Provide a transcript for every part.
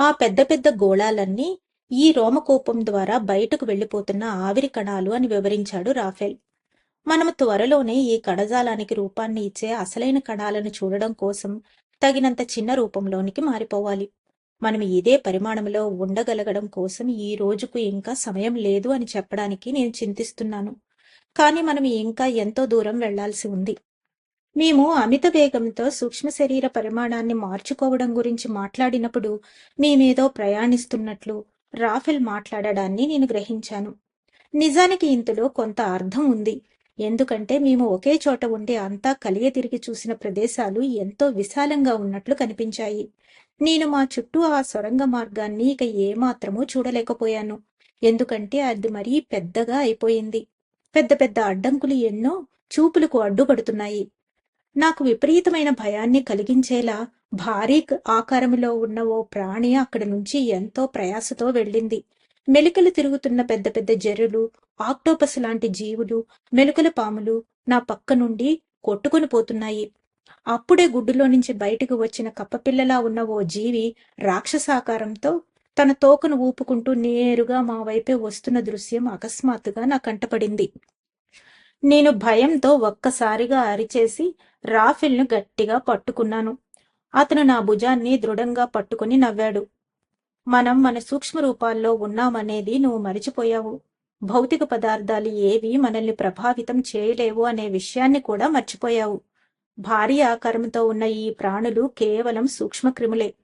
ఆ పెద్ద పెద్ద గోళాలన్నీ ఈ రోమకోపం ద్వారా బయటకు వెళ్ళిపోతున్న ఆవిరి కణాలు అని వివరించాడు రాఫెల్. మనము త్వరలోనే ఈ కణజాలానికి రూపాన్ని ఇచ్చే అసలైన కణాలను చూడడం కోసం తగినంత చిన్న రూపంలోనికి మారిపోవాలి. మనం ఇదే పరిమాణంలో ఉండగలగడం కోసం ఈ రోజుకు ఇంకా సమయం లేదు అని చెప్పడానికి నేను చింతిస్తున్నాను. కానీ మనం ఇంకా ఎంతో దూరం వెళ్ళాల్సి ఉంది. మేము అమిత వేగంతో సూక్ష్మ శరీర పరిమాణాన్ని మార్చుకోవడం గురించి మాట్లాడినప్పుడు మేమేదో ప్రయాణిస్తున్నట్లు రాఫెల్ మాట్లాడడాన్ని నేను గ్రహించాను. నిజానికి ఇందులో కొంత అర్థం ఉంది. ఎందుకంటే మేము ఒకే చోట ఉండి అంతా కలియ తిరిగి చూసిన ప్రదేశాలు ఎంతో విశాలంగా ఉన్నట్లు కనిపించాయి. నేను మా చుట్టూ ఆ సొరంగ మార్గాన్ని ఇక ఏమాత్రమూ చూడలేకపోయాను. ఎందుకంటే అది మరీ పెద్దగా అయిపోయింది. పెద్ద పెద్ద అడ్డంకులు ఎన్నో చూపులకు అడ్డుపడుతున్నాయి. నాకు విపరీతమైన భయాన్ని కలిగించేలా భారీ ఆకారములో ఉన్న ఓ ప్రాణి అక్కడి నుంచి ఎంతో ప్రయాసతో వెళ్ళింది. మెలికలు తిరుగుతున్న పెద్ద పెద్ద జర్రులు ఆక్టోపస్ లాంటి జీవులు మెలుకల పాములు నా పక్క నుండి కొట్టుకొని పోతున్నాయి. అప్పుడే గుడ్డులో నుంచి బయటకు వచ్చిన కప్పపిల్లలా ఉన్న ఓ జీవి రాక్షసాకారంతో తన తోకను ఊపుకుంటూ నేరుగా మా వైపే వస్తున్న దృశ్యం అకస్మాత్తుగా నా కంటపడింది. నేను భయంతో ఒక్కసారిగా అరిచేసి రాఫిల్ను గట్టిగా పట్టుకున్నాను. అతను నా భుజాన్ని దృఢంగా పట్టుకుని నవ్వాడు. మనం మన సూక్ష్మ రూపాల్లో ఉన్నామనేది నువ్వు మరిచిపోయావు. భౌతిక పదార్థాలు ఏవి మనల్ని ప్రభావితం చేయలేవు అనే విషయాన్ని కూడా మర్చిపోయావు. భారీ ఆకారంతో ఉన్న ఈ ప్రాణులు కేవలం సూక్ష్మక్రిములే.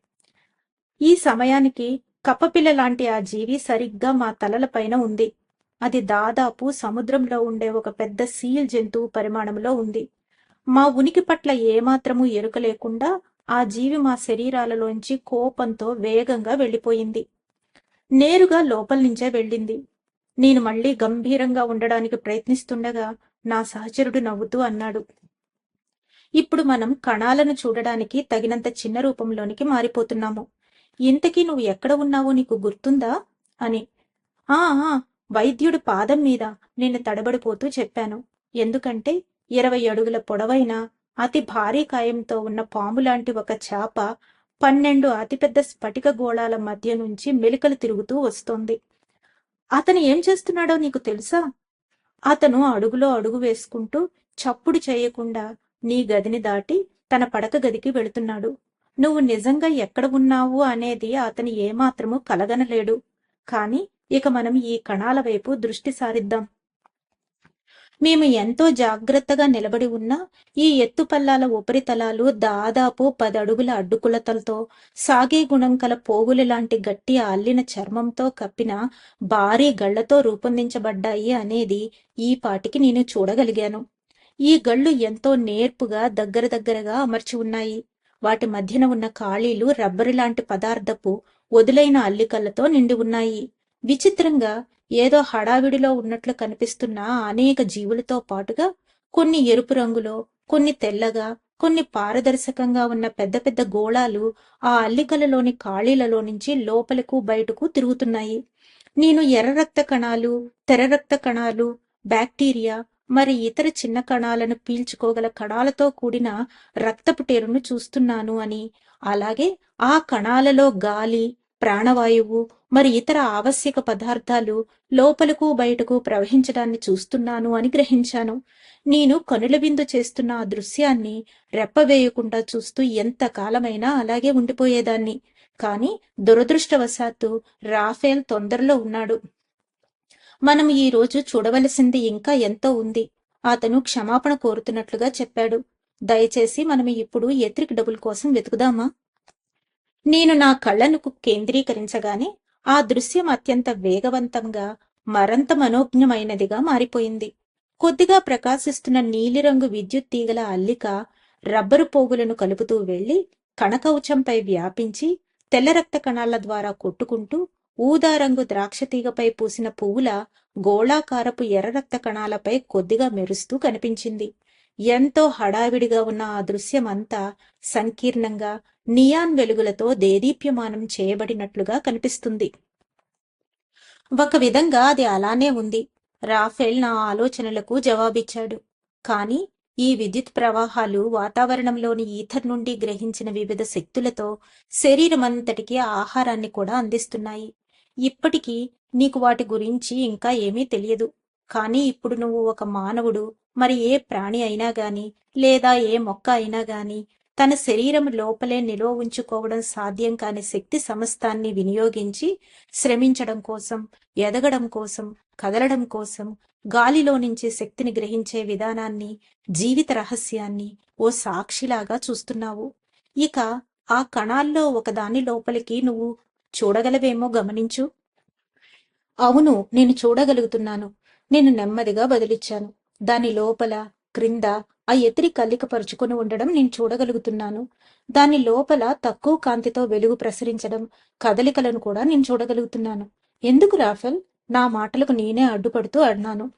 ఈ సమయానికి కప్పపిల్ల లాంటి ఆ జీవి సరిగ్గా మా తలలపైన ఉంది. అది దాదాపు సముద్రంలో ఉండే ఒక పెద్ద సీల్ జంతువు పరిమాణంలో ఉంది. మా ఉనికి పట్ల ఏమాత్రము ఎరుక లేకుండా ఆ జీవి మా శరీరాలలోంచి కోపంతో వేగంగా వెళ్ళిపోయింది. నేరుగా లోపల నుంచే వెళ్ళింది. నేను మళ్ళీ గంభీరంగా ఉండడానికి ప్రయత్నిస్తుండగా నా సహచరుడు నవ్వుతూ అన్నాడు. ఇప్పుడు మనం కణాలను చూడడానికి తగినంత చిన్న రూపంలోనికి మారిపోతున్నాము. ఇంతకీ నువ్వు ఎక్కడ ఉన్నావో నీకు గుర్తుందా? అని. ఆ ఆ, వైద్యుడు పాదం మీద నేను తడబడిపోతూ చెప్పాను. ఎందుకంటే ఇరవై అడుగుల పొడవైన అతి భారీ కాయంతో ఉన్న పాము లాంటి ఒక చేప పన్నెండు అతిపెద్ద స్ఫటిక గోళాల మధ్య నుంచి మెలికలు తిరుగుతూ వస్తోంది. అతను ఏం చేస్తున్నాడో నీకు తెలుసా? అతను అడుగులో అడుగు వేసుకుంటూ చప్పుడు చేయకుండా నీ గదిని దాటి తన పడక గదికి వెళుతున్నాడు. నువ్వు నిజంగా ఎక్కడ ఉన్నావు అనేది అతను ఏమాత్రము కలగనలేడు. కాని ఇక మనం ఈ కణాల వైపు దృష్టి సారిద్దాం. మేము ఎంతో జాగ్రత్తగా నిలబడి ఉన్న ఈ ఎత్తుపల్లాల ఉపరితలాలు దాదాపు పది అడుగుల అడ్డుకులతలతో సాగే గుణం కల పోగులు లాంటి గట్టి అల్లిన చర్మంతో కప్పిన భారీ గళ్ళతో రూపొందించబడ్డాయి అనేది ఈ పాటికి నేను చూడగలిగాను. ఈ గళ్ళు ఎంతో నేర్పుగా దగ్గర దగ్గరగా అమర్చి ఉన్నాయి. వాటి మధ్యన ఉన్న ఖాళీలు రబ్బరు లాంటి పదార్థపు వదులైన అల్లికలతో నిండి ఉన్నాయి. విచిత్రంగా ఏదో హడావిడిలో ఉన్నట్లు కనిపిస్తున్న అనేక జీవులతో పాటుగా కొన్ని ఎరుపు రంగులో కొన్ని తెల్లగా కొన్ని పారదర్శకంగా ఉన్న పెద్ద పెద్ద గోళాలు ఆ అల్లికలలోని ఖాళీలలో నుంచి లోపలకు బయటకు తిరుగుతున్నాయి. నేను ఎర్ర రక్త కణాలు తెర రక్త కణాలు బ్యాక్టీరియా మరి ఇతర చిన్న కణాలను పీల్చుకోగల కణాలతో కూడిన రక్తపు టేరును చూస్తున్నాను అని. అలాగే ఆ కణాలలో గాలి ప్రాణవాయువు మరి ఇతర ఆవశ్యక పదార్థాలు లోపలకు బయటకు ప్రవహించడాన్ని చూస్తున్నాను అని గ్రహించాను. నేను కనుల విందు చేస్తున్న ఆ దృశ్యాన్ని రెప్పవేయకుండా చూస్తూ ఎంత కాలమైనా అలాగే ఉండిపోయేదాన్ని. కాని దురదృష్టవశాత్తు రాఫేల్ తొందరలో ఉన్నాడు. మనం ఈ రోజు చూడవలసింది ఇంకా ఎంతో ఉంది. అతను క్షమాపణ కోరుతున్నట్లుగా చెప్పాడు. దయచేసి మనం ఇప్పుడు ఎత్రిక్ డబుల్ కోసం వెతుకుదామా? నేను నా కళ్ళను కేంద్రీకరించగానే ఆ దృశ్యం అత్యంత వేగవంతంగా మరంత మనోజ్ఞమైనదిగా మారిపోయింది. కొద్దిగా ప్రకాశిస్తున్న నీలిరంగు విద్యుత్ తీగల అల్లిక రబ్బరు పోగులను కలుపుతూ వెళ్ళి కణకవచంపై వ్యాపించి తెల్ల రక్త కణాల ద్వారా కొట్టుకుంటూ ఊదారంగు ద్రాక్ష తీగపై పూసిన పువ్వుల గోళాకారపు ఎర్ర రక్త కణాలపై కొద్దిగా మెరుస్తూ కనిపించింది. ఎంతో హడావిడిగా ఉన్న ఆ దృశ్యమంతా సంకీర్ణంగా నియాన్ వెలుగులతో దేదీప్యమానం చేయబడినట్లుగా కనిపిస్తుంది. ఒక విధంగా అది అలానే ఉంది. రాఫెల్ నా ఆలోచనలకు జవాబిచ్చాడు. కాని ఈ విద్యుత్ ప్రవాహాలు వాతావరణంలోని ఈథర్ నుండి గ్రహించిన వివిధ శక్తులతో శరీరమంతటికి ఆహారాన్ని కూడా అందిస్తున్నాయి. ఇప్పటికీ నీకు వాటి గురించి ఇంకా ఏమీ తెలియదు. కానీ ఇప్పుడు నువ్వు ఒక మానవుడు మరి ఏ ప్రాణి అయినా గాని లేదా ఏ మొక్క అయినా గాని తన శరీరం లోపలే నిల్వ ఉంచుకోవడం సాధ్యం కాని శక్తి సమస్తాన్ని వినియోగించి శ్రమించడం కోసం ఎదగడం కోసం కదలడం కోసం గాలిలో నుంచి శక్తిని గ్రహించే విధానాన్ని జీవిత రహస్యాన్ని ఓ సాక్షిలాగా చూస్తున్నావు. ఇక ఆ కణాల్లో ఒకదాని లోపలికి నువ్వు చూడగలవేమో గమనించు. అవును నేను చూడగలుగుతున్నాను. నేను నెమ్మదిగా బదిలిచ్చాను. దాని లోపల క్రింద ఆ ఎత్తిరి కల్లిక పరుచుకొని ఉండడం నేను చూడగలుగుతున్నాను. దాని లోపల తక్కువ కాంతితో వెలుగు ప్రసరించడం కదలికలను కూడా నేను చూడగలుగుతున్నాను. ఎందుకు రాఫెల్? నా మాటలకు నేనే అడ్డుపడుతూ అన్నాను.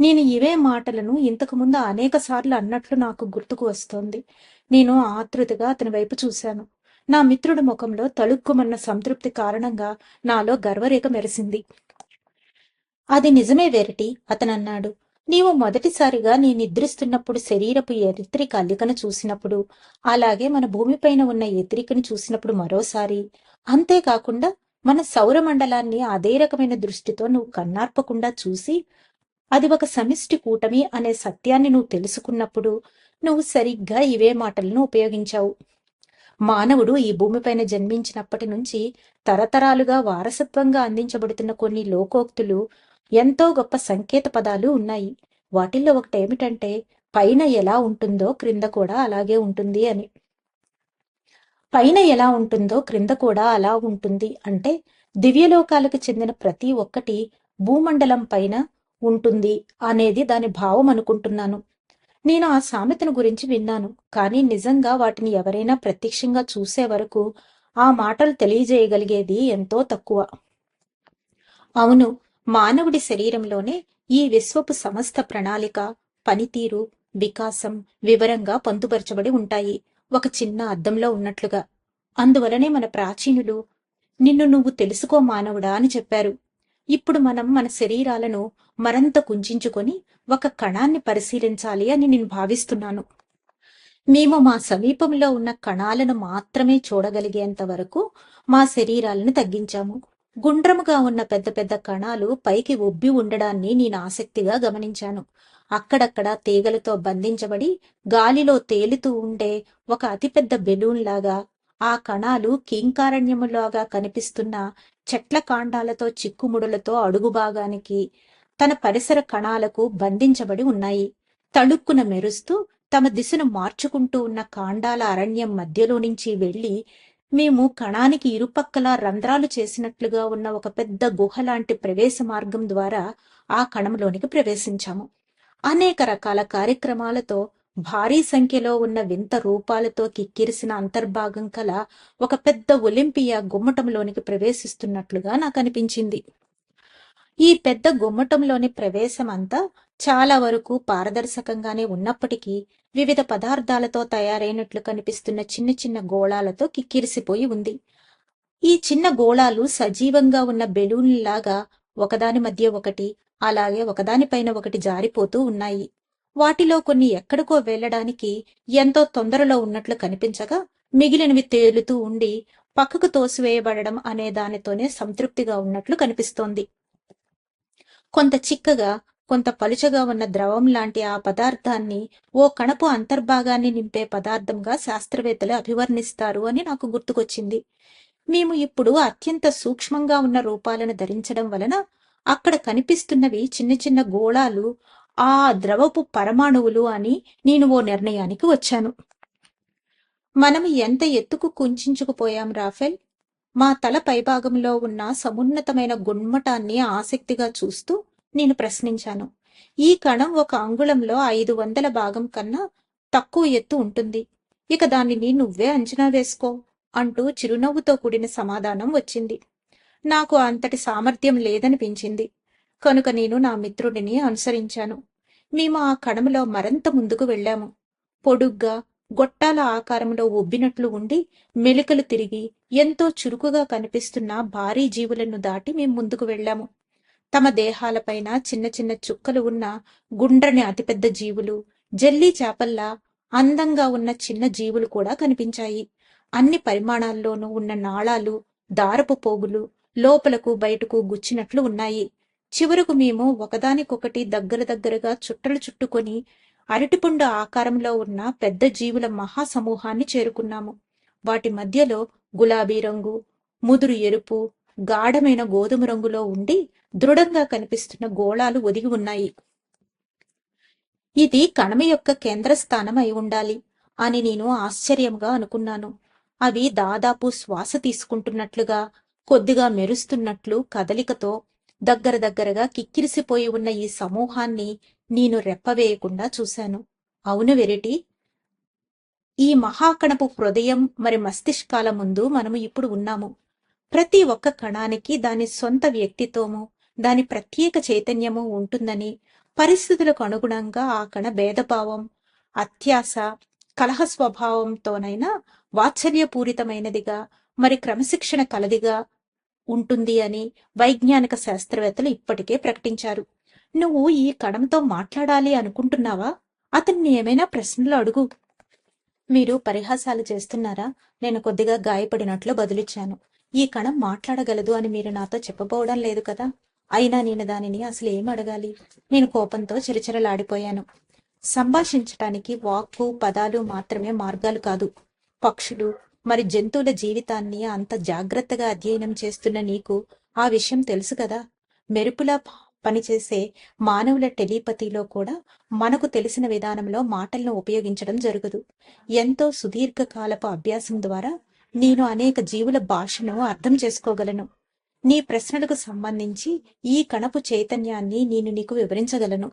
నేను ఇవే మాటలను ఇంతకు ముందు అనేక సార్లు అన్నట్లు నాకు గుర్తుకు వస్తోంది. నేను ఆతృతగా అతని వైపు చూశాను. నా మిత్రుడి ముఖంలో తలుక్కుమన్న సంతృప్తి కారణంగా నాలో గర్వరేఖ మెరిసింది. అది నిజమే వెరటి అతనన్నాడు. నీవు మొదటిసారిగా నీ నిద్రిస్తున్నప్పుడు శరీరపు ఎత్రిక అల్లికను చూసినప్పుడు అలాగే మన భూమిపైన ఉన్న ఎత్రికను చూసినప్పుడు మరోసారి. అంతేకాకుండా మన సౌరమండలాన్ని అదే రకమైన దృష్టితో నువ్వు కన్నార్పకుండా చూసి అది ఒక సమిష్టి కూటమి అనే సత్యాన్ని నువ్వు తెలుసుకున్నప్పుడు నువ్వు సరిగ్గా ఇవే మాటలను ఉపయోగించావు. మానవుడు ఈ భూమిపైన జన్మించినప్పటి నుంచి తరతరాలుగా వారసత్వంగా అందించబడుతున్న కొన్ని లోకోక్తులు ఎంతో గొప్ప సంకేత పదాలు ఉన్నాయి. వాటిల్లో ఒకటి ఏమిటంటే పైన ఎలా ఉంటుందో క్రింద కూడా అలాగే ఉంటుంది అని. పైన ఎలా ఉంటుందో క్రింద కూడా అలా ఉంటుంది. అంటే దివ్యలోకాలకు చెందిన ప్రతి ఒక్కటి భూమండలం పైన ఉంటుంది అనేది దాని భావం అనుకుంటున్నాను. నేను ఆ సామెతను గురించి విన్నాను. కానీ నిజంగా వాటిని ఎవరైనా ప్రత్యక్షంగా చూసే వరకు ఆ మాటలు తెలియజేయగలిగేది ఎంతో తక్కువ. అవును మానవుడి శరీరంలోనే ఈ విశ్వపు సమస్త ప్రణాళిక పనితీరు వికాసం వివరంగా పొందుపరచబడి ఉంటాయి. ఒక చిన్న అద్దంలో ఉన్నట్లుగా. అందువలనే మన ప్రాచీనులు నిన్ను నువ్వు తెలుసుకో మానవుడా అని చెప్పారు. ఇప్పుడు మనం మన శరీరాలను మరంత కుంచుకొని ఒక కణాన్ని పరిశీలించాలి అని నేను భావిస్తున్నాను. మేము మా సమీపంలో ఉన్న కణాలను మాత్రమే చూడగలిగేంత వరకు మా శరీరాలను తగ్గించాము. గుండ్రముగా ఉన్న పెద్ద పెద్ద కణాలు పైకి ఉబ్బి ఉండడాన్ని నేను ఆసక్తిగా గమనించాను. అక్కడక్కడ తీగలతో బంధించబడి గాలిలో తేలుతూ ఉండే ఒక అతిపెద్ద బెలూన్ లాగా ఆ కణాలు కీంకారణ్యములాగా కనిపిస్తున్న చెట్ల కాండాలతో చిక్కుముడులతో అడుగు భాగానికి తన పరిసర కణాలకు బంధించబడి ఉన్నాయి. తళుక్కున మెరుస్తూ తమ దిశను మార్చుకుంటూ ఉన్న కాండాల అరణ్యం మధ్యలో నుంచి వెళ్ళి మేము కణానికి ఇరుపక్కల రంధ్రాలు చేసినట్లుగా ఉన్న ఒక పెద్ద గుహ లాంటి ప్రవేశ మార్గం ద్వారా ఆ కణంలోనికి ప్రవేశించాము. అనేక రకాల కార్యక్రమాలతో భారీ సంఖ్యలో ఉన్న వింత రూపాలతో కిక్కిరిసిన అంతర్భాగం కల ఒక పెద్ద ఒలింపియా గుమ్మటంలోనికి ప్రవేశిస్తున్నట్లుగా నాకు అనిపించింది. ఈ పెద్ద గుమ్మటంలోని ప్రవేశం అంతా చాలా వరకు పారదర్శకంగానే ఉన్నప్పటికీ వివిధ పదార్థాలతో తయారైనట్లు కనిపిస్తున్న చిన్న చిన్న గోళాలతో కిక్కిరిసిపోయి ఉంది. ఈ చిన్న గోళాలు సజీవంగా ఉన్న బెలూన్లాగా ఒకదాని మధ్య ఒకటి అలాగే ఒకదానిపైన ఒకటి జారిపోతూ ఉన్నాయి. వాటిలో కొన్ని ఎక్కడికో వెళ్ళడానికి ఎంతో తొందరలో ఉన్నట్లు కనిపించగా మిగిలినవి తేలుతూ ఉండి పక్కకు తోసివేయబడడం అనే దానితోనే సంతృప్తిగా ఉన్నట్లు కనిపిస్తోంది. కొంత చిక్కగా కొంత పలుచగా ఉన్న ద్రవం లాంటి ఆ పదార్థాన్ని ఓ కణపు అంతర్భాగాన్ని నింపే పదార్థంగా శాస్త్రవేత్తలు అభివర్ణిస్తారు అని నాకు గుర్తుకొచ్చింది. మేము ఇప్పుడు అత్యంత సూక్ష్మంగా ఉన్న రూపాలను ధరించడం వలన అక్కడ కనిపిస్తున్నవి చిన్న చిన్న గోళాలు ఆ ద్రవపు పరమాణువులు అని నేను ఓ నిర్ణయానికి వచ్చాను. మనం ఎంత ఎత్తుకు కుంచుకుపోయాం రాఫెల్? మా తల పైభాగంలో ఉన్న సమున్నతమైన గుమ్మటాన్ని ఆసక్తిగా చూస్తూ నేను ప్రశ్నించాను. ఈ కణం ఒక అంగుళంలో ఐదు వందల భాగం కన్నా తక్కువ ఎత్తు ఉంటుంది. ఇక దానిని నువ్వే అంచనా వేసుకో అంటూ చిరునవ్వుతో కూడిన సమాధానం వచ్చింది. నాకు అంతటి సామర్థ్యం లేదనిపించింది. కనుక నేను నా మిత్రుడిని అనుసరించాను. మేము ఆ కణంలో మరింత ముందుకు వెళ్ళాము. పొడుగ్గా గొట్టాల ఆకారంలో ఉబ్బినట్లు ఉండి మెలికలు తిరిగి ఎంతో చురుకుగా కనిపిస్తున్న భారీ జీవులను దాటి మేము ముందుకు వెళ్ళాము. తమ దేహాలపైన చిన్న చిన్న చుక్కలు ఉన్న గుండ్రని అతిపెద్ద జీవులు జెల్లీ చేపల్లా అందంగా ఉన్న చిన్న జీవులు కూడా కనిపించాయి. అన్ని పరిమాణాల్లోనూ ఉన్న నాళాలు దారపు పోగులు లోపలకు బయటకు గుచ్చినట్లు ఉన్నాయి. చివరకు మేము ఒకదానికొకటి దగ్గర దగ్గరగా చుట్టలు చుట్టుకొని అరటిపండు ఆకారంలో ఉన్న పెద్ద జీవుల మహాసమూహాన్ని చేరుకున్నాము. వాటి మధ్యలో గులాబీ రంగు ముదురు ఎరుపు గాఢమైన గోధుమ రంగులో ఉండి దృఢంగా కనిపిస్తున్న గోళాలు ఒదిగి ఉన్నాయి. ఇది కణమ యొక్క కేంద్ర స్థానం అయి ఉండాలి అని నేను ఆశ్చర్యంగా అనుకున్నాను. అవి దాదాపు శ్వాస తీసుకుంటున్నట్లుగా కొద్దిగా మెరుస్తున్నట్లు కదలికతో దగ్గర దగ్గరగా కిక్కిరిసిపోయి ఉన్న ఈ సమూహాన్ని నేను రెప్పవేయకుండా చూశాను. అవును వెరిటి ఈ మహాకణపు హృదయం మరి మస్తిష్కాల ముందు మనము ఇప్పుడు ఉన్నాము. ప్రతి ఒక్క కణానికి దాని సొంత వ్యక్తిత్వము దాని ప్రత్యేక చైతన్యము ఉంటుందని పరిస్థితులకు అనుగుణంగా ఆ కణ భేదభావం అత్యాస కలహ స్వభావంతోనైనా వాత్సల్యపూరితమైనదిగా మరి క్రమశిక్షణ కలదిగా ఉంటుంది అని వైజ్ఞానిక శాస్త్రవేత్తలు ఇప్పటికే ప్రకటించారు. నువ్వు ఈ కణంతో మాట్లాడాలి అనుకుంటున్నావా? అతన్ని ఏమైనా ప్రశ్నలు అడుగు. మీరు పరిహాసాలు చేస్తున్నారా? నేను కొద్దిగా గాయపడినట్లు బదులిచ్చాను. ఈ కణం మాట్లాడగలదు అని మీరు నాతో చెప్పబోవడం లేదు కదా? అయినా నేను దానిని అసలు ఏం అడగాలి? నేను కోపంతో చిరచిరలాడిపోయాను. సంభాషించటానికి వాక్కు పదాలు మాత్రమే మార్గాలు కాదు. పక్షులు మరి జంతువుల జీవితాన్ని అంత జాగ్రత్తగా అధ్యయనం చేస్తున్న నీకు ఆ విషయం తెలుసు కదా? మెరుపులా పనిచేసే మానవుల టెలిపతిలో కూడా మనకు తెలిసిన విధానంలో మాటలను ఉపయోగించడం జరగదు. ఎంతో సుదీర్ఘకాలపు అభ్యాసం ద్వారా నేను అనేక జీవుల భాషను అర్థం చేసుకోగలను. నీ ప్రశ్నలకు సంబంధించి ఈ కణపు చైతన్యాన్ని నేను నీకు వివరించగలను.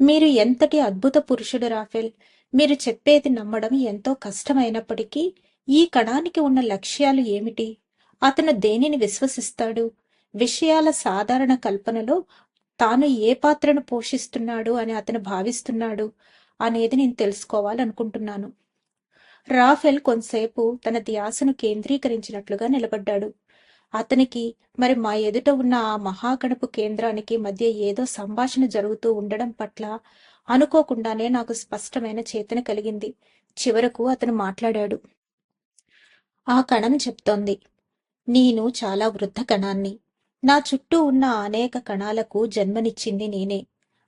మీరు ఎంతటి అద్భుత పురుషుడు రాఫెల్? మీరు చెప్పేది నమ్మడం ఎంతో కష్టమైనప్పటికీ ఈ కణానికి ఉన్న లక్ష్యాలు ఏమిటి? అతను దేనిని విశ్వసిస్తాడు? విషయాల సాధారణ కల్పనలో తాను ఏ పాత్రను పోషిస్తున్నాడు అని అతను భావిస్తున్నాడు అనేది నేను తెలుసుకోవాలనుకుంటున్నాను. రాఫెల్ కొంతసేపు తన ధ్యాసను కేంద్రీకరించినట్లుగా నిలబడ్డాడు. అతనికి మరి మా ఎదుట ఉన్న ఆ మహాగణపు కేంద్రానికి మధ్య ఏదో సంభాషణ జరుగుతూ ఉండడం పట్ల అనుకోకుండానే నాకు స్పష్టమైన చేతన కలిగింది. చివరకు అతను మాట్లాడాడు. ఆ కణం చెప్తోంది. నేను చాలా వృద్ధ కణాన్ని. నా చుట్టూ ఉన్న అనేక కణాలకు జన్మనిచ్చింది నేనే.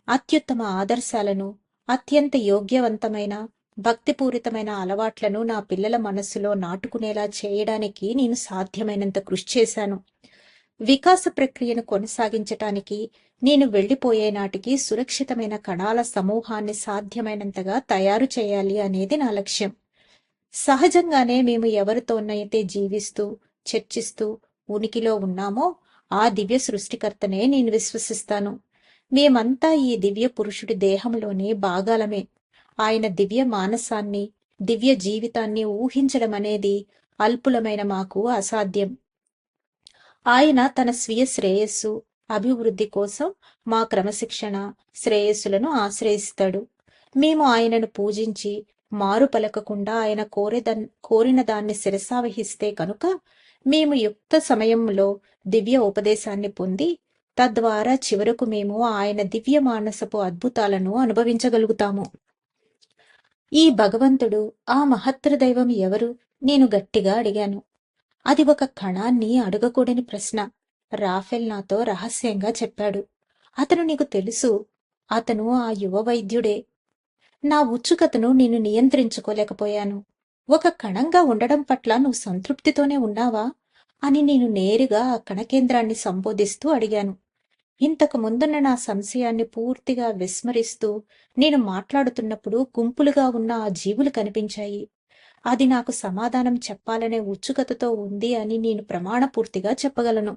అత్యుత్తమ ఆదర్శాలను అత్యంత యోగ్యవంతమైన భక్తిపూరితమైన అలవాట్లను నా పిల్లల మనస్సులో నాటుకునేలా చేయడానికి నేను సాధ్యమైనంత కృషి చేశాను. వికాస ప్రక్రియను కొనసాగించటానికి నేను వెళ్ళిపోయే నాటికి సురక్షితమైన కణాల సమూహాన్ని సాధ్యమైనంతగా తయారు చేయాలి అనేది నా లక్ష్యం. సహజంగానే మేము ఎవరితోనైతే జీవిస్తూ చర్చిస్తూ ఉనికిలో ఉన్నామో ఆ దివ్య సృష్టికర్తనే నేను విశ్వసిస్తాను. మేమంతా ఈ దివ్య పురుషుడి దేహంలోని భాగాలమే. ఆయన దివ్య మానసాన్ని దివ్య జీవితాన్ని ఊహించడం అనేది అల్పులమైన మాకు అసాధ్యం. ఆయన తన స్వీయ శ్రేయస్సు అభివృద్ధి కోసం మా క్రమశిక్షణ శ్రేయస్సులను ఆశ్రయిస్తాడు. మేము ఆయనను పూజించి మారు పలకకుండా ఆయన కోరేదన్ కోరిన దాన్ని శిరసావహిస్తే కనుక మేము యుక్త సమయంలో దివ్య ఉపదేశాన్ని పొంది తద్వారా చివరకు మేము ఆయన దివ్య మానసపు అద్భుతాలను అనుభవించగలుగుతాము. ఈ భగవంతుడు ఆ మహత్తర దైవం ఎవరు? నేను గట్టిగా అడిగాను. అది ఒక కణాన్ని అడగకూడని ప్రశ్న. రాఫెల్ నాతో రహస్యంగా చెప్పాడు. అతను నీకు తెలుసు అతను ఆ యువ వైద్యుడే. నా ఉత్సుకతను నేను నియంత్రించుకోలేకపోయాను. ఒక కణంగా ఉండడం పట్ల నువ్వు సంతృప్తితోనే ఉన్నావా? అని నేను నేరుగా ఆ కణకేంద్రాన్ని సంబోధిస్తూ అడిగాను. ఇంతకు ముందున్న నా సంశయాన్ని పూర్తిగా విస్మరిస్తూ నేను మాట్లాడుతున్నప్పుడు గుంపులుగా ఉన్న ఆ జీవులు కనిపించాయి. అది నాకు సమాధానం చెప్పాలనే ఉత్సుకతతో ఉంది అని నేను ప్రమాణపూర్తిగా చెప్పగలను.